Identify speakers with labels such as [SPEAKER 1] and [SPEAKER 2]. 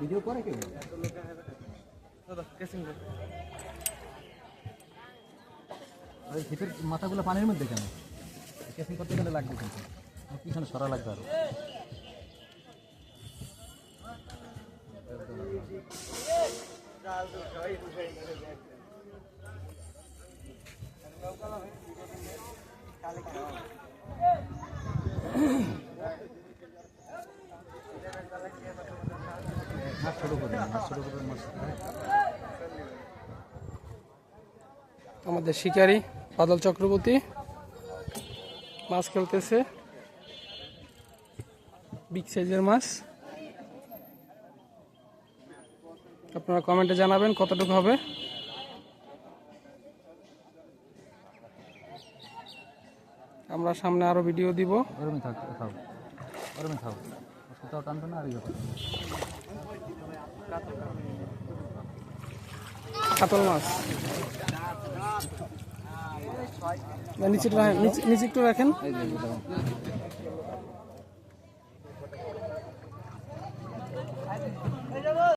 [SPEAKER 1] Video করে আর এই ছিপের মাথাগুলো পানির মধ্যে কেন? কেসিং করতে গেলে লাগবে কিন্তু। পিছনে সরা লাগবে আরও। মাছ ছোটো করে মাছ ছোটো করে মাছ
[SPEAKER 2] আমাদের শিকারী বাদল চক্রবর্তী মাছ খেলতেছে। বিগ সাইজের মাছ। আপনারা কমেন্টে জানাবেন কতটুকু হবে। আমরা সামনে আরও ভিডিও দিব।
[SPEAKER 1] থাক। থাও ওরমই থাও সুতাও টানবে না আর ইয়ে।
[SPEAKER 2] কাতল মাছ। নিচে- নিচে একটু রাখেন।